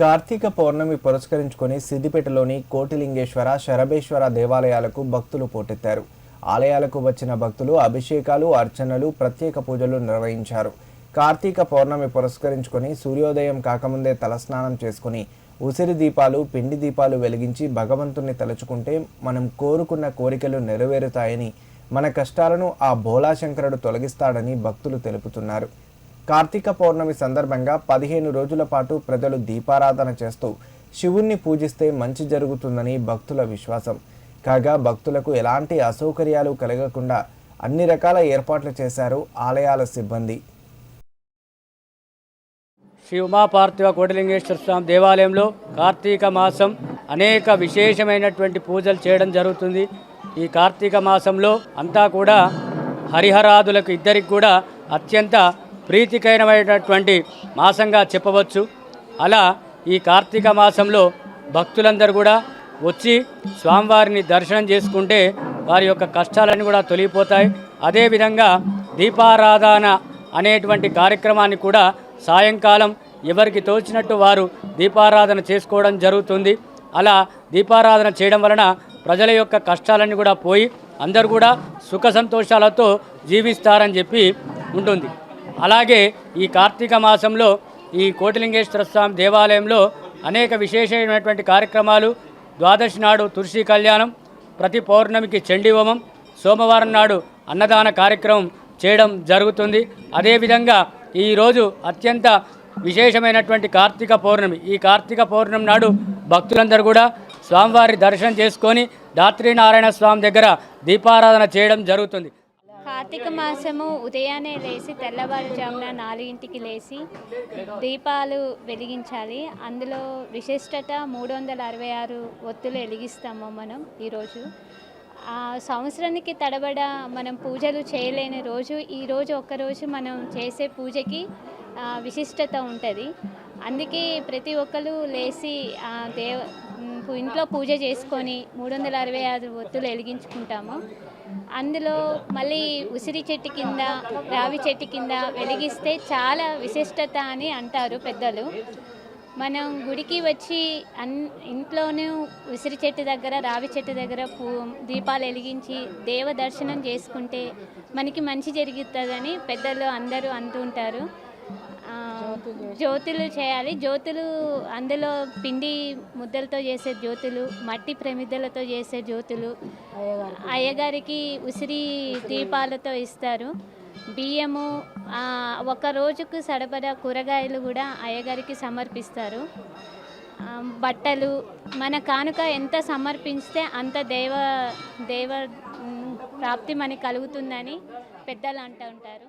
కార్తీక పౌర్ణమి పురస్కరించుకొని సిద్దిపేటలోని కోటిలింగేశ్వర శరభేశ్వర దేవాలయాలకు భక్తులు పోటెత్తారు. ఆలయాలకు వచ్చిన భక్తులు అభిషేకాలు అర్చనలు ప్రత్యేక పూజలు నిర్వహించారు. కార్తీక పౌర్ణమి పురస్కరించుకొని సూర్యోదయం కాకముందే తలస్నానం చేసుకుని ఉసిరి దీపాలు పిండి దీపాలు వెలిగించి భగవంతుణ్ణి తలుచుకుంటే మనం కోరుకున్న కోరికలు నెరవేరుతాయని మన కష్టాలను ఆ భోలాశంకరుడు తొలగిస్తాడని భక్తులు తెలుపుతున్నారు. కార్తీక పౌర్ణమి సందర్భంగా పదిహేను రోజుల పాటు ప్రజలు దీపారాధన చేస్తూ శివుణ్ణి పూజిస్తే మంచి జరుగుతుందని భక్తుల విశ్వాసం. కాగా భక్తులకు ఎలాంటి అసౌకర్యాలు కలగకుండా అన్ని రకాల ఏర్పాట్లు చేశారు ఆలయాల సిబ్బంది. శివమా పార్థివ కోటిలింగేశ్వర స్వామి దేవాలయంలో కార్తీక మాసం అనేక విశేషమైనటువంటి పూజలు చేయడం జరుగుతుంది. ఈ కార్తీక మాసంలో అంతా కూడా హరిహరాదులకు ఇద్దరికి కూడా అత్యంత ప్రీతికరమైనటువంటి మాసంగా చెప్పవచ్చు. అలా ఈ కార్తీక మాసంలో భక్తులందరూ కూడా వచ్చి స్వామివారిని దర్శనం చేసుకుంటే వారి యొక్క కష్టాలన్నీ కూడా తొలగిపోతాయి. అదేవిధంగా దీపారాధన అనేటువంటి కార్యక్రమాన్ని కూడా సాయంకాలం ఎవరికి తోచినట్టు వారు దీపారాధన చేసుకోవడం జరుగుతుంది. అలా దీపారాధన చేయడం వలన ప్రజల యొక్క కష్టాలన్నీ కూడా పోయి అందరు కూడా సుఖ సంతోషాలతో జీవిస్తారని చెప్పి ఉంటుంది. అలాగే ఈ కార్తీక మాసంలో ఈ కోటిలింగేశ్వర స్వామి దేవాలయంలో అనేక విశేషమైనటువంటి కార్యక్రమాలు ద్వాదశి నాడు తులసి కళ్యాణం ప్రతి పౌర్ణమికి చండీ హోమం సోమవారం నాడు అన్నదాన కార్యక్రమం చేయడం జరుగుతుంది. అదేవిధంగా ఈరోజు అత్యంత విశేషమైనటువంటి కార్తీక పౌర్ణమి. ఈ కార్తీక పౌర్ణమి నాడు భక్తులందరూ కూడా స్వామివారి దర్శనం చేసుకొని దాత్రీనారాయణ స్వామి దగ్గర దీపారాధన చేయడం జరుగుతుంది. కార్తీక మాసము ఉదయాన్నే లేచి తెల్లవారుజామున నాలుగింటికి లేచి దీపాలు వెలిగించాలి. అందులో విశిష్టత మూడు వందల అరవై ఆరు ఒత్తులు వెలిగిస్తాము మనం ఈరోజు. ఆ సంవత్సరానికి తడబడ మనం పూజలు చేయలేని రోజు ఈరోజు రోజు ఒక్కరోజు మనం చేసే పూజకి విశిష్టత ఉంటుంది. అందుకే ప్రతి ఒక్కరు లేచి దేవ ఇంట్లో పూజ చేసుకొని మూడు వందల అరవై ఆరు ఒత్తులు వెలిగించుకుంటాము. అందులో మళ్ళీ ఉసిరి చెట్టు కింద రావి చెట్టు కింద వెలిగిస్తే చాలా విశిష్టత అని అంటారు పెద్దలు. మనం గుడికి వచ్చి అన్ ఇంట్లోనూ ఉసిరి చెట్టు దగ్గర రావి చెట్టు దగ్గర పూ దీపాలు వెలిగించి దేవ దర్శనం చేసుకుంటే మనకి మంచి జరుగుతుందని పెద్దలు అందరూ అంటుంటారు జ్యోతులు చేయాలి. జ్యోతులు అందులో పిండి ముద్దలతో చేసే జ్యోతులు మట్టి ప్రమిదలతో చేసే జ్యోతులు. అయ్యగారికి. ఉసిరి దీపాలతో ఇస్తారు. బియ్యము ఒక రోజుకు సరిపడా కూరగాయలు కూడా అయ్యగారికి సమర్పిస్తారు. బట్టలు మన కానుక ఎంత సమర్పిస్తే అంత దేవ దేవ ప్రాప్తి మనకి కలుగుతుందని పెద్దలు అంటూ ఉంటారు.